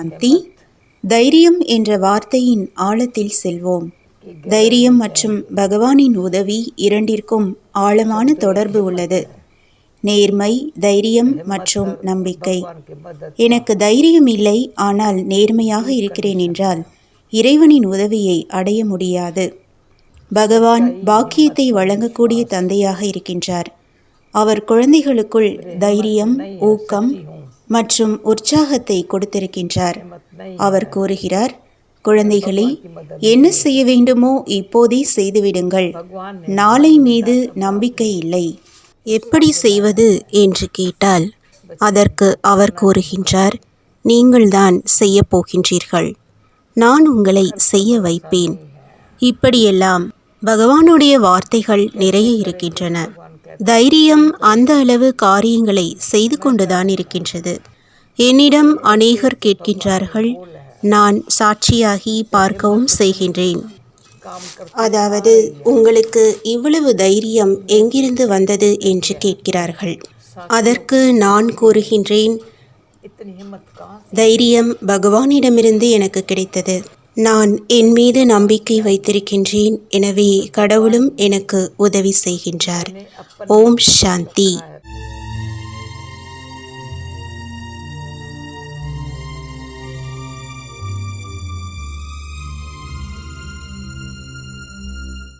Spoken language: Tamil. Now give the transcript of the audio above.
சாந்தி தைரியம் என்ற வார்த்தையின் ஆழத்தில் செல்வோம். தைரியம் மற்றும் பகவானின் உதவி இரண்டிற்கும் ஆழமான தொடர்பு உள்ளது. நேர்மை தைரியம் மற்றும் நம்பிக்கை. எனக்கு தைரியம் இல்லை ஆனால் நேர்மையாக இருக்கிறேன் என்றால் இறைவனின் உதவியை அடைய முடியாது. பகவான் பாக்கியத்தை வழங்கக்கூடிய தந்தையாக இருக்கின்றார். அவர் குழந்தைகளுக்குள் தைரியம் ஊக்கம் மற்றும் உற்சாகத்தை கொடுத்திருக்கின்றார். அவர் கூறுகிறார் குழந்தைகளே என்ன செய்ய வேண்டுமோ இப்போதே செய்துவிடுங்கள். நாளை மீது நம்பிக்கை இல்லை. எப்படி செய்வது? என்று கேட்டால் அதற்கு அவர் கூறுகின்றார் நீங்கள்தான் செய்ய போகின்றீர்கள். நான் உங்களை செய்ய வைப்பேன். இப்படியெல்லாம் பகவானுடைய வார்த்தைகள் நிறைய இருக்கின்றன. தைரியம் அந்த அளவு காரியங்களை செய்து கொண்டுதான் இருக்கின்றது. என்னிடம் அநேகர் கேட்கின்றார்கள் நான் சாட்சியாகி பார்க்கவும் செய்கின்றேன். அதாவது உங்களுக்கு இவ்வளவு தைரியம் எங்கிருந்து வந்தது? என்று கேட்கிறார்கள். அதற்கு நான் கூறுகின்றேன் தைரியம் பகவானிடமிருந்து எனக்கு கிடைத்தது. நான் என் மீது நம்பிக்கை வைத்திருக்கின்றேன். எனவே கடவுளும் எனக்கு உதவி செய்கின்றார். ஓம் சாந்தி.